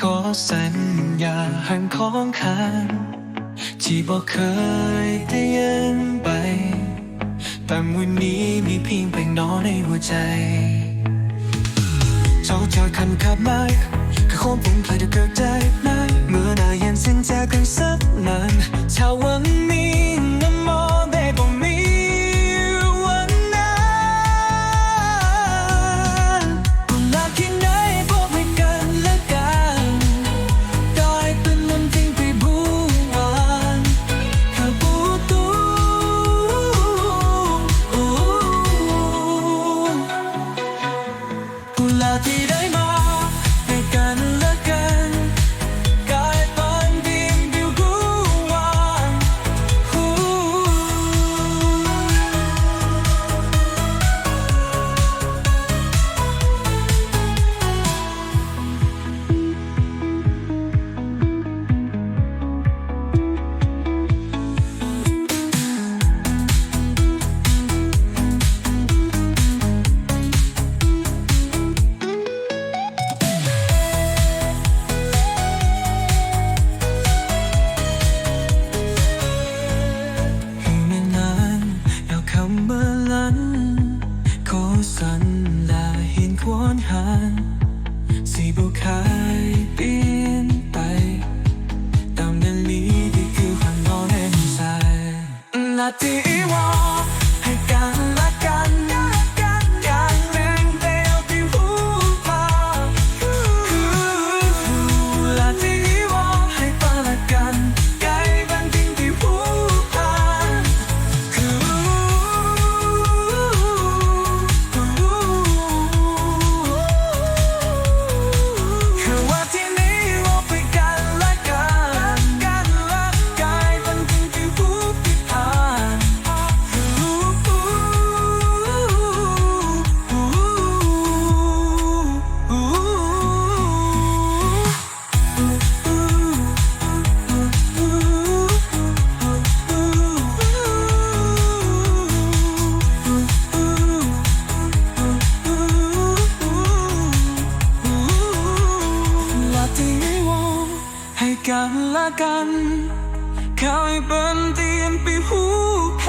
ขอสัญญาหันของขัางที่บอกเคยแต่ยันไป แต่วันนี้มีเพียงเพลงน้อยในหัวใจเจ้าเธอคันขับไม้ก็คมฝุ่งไปจะเกิดใจนะเมื่อนายเย็น about it I the one กันและกัน kau pentingin pihukan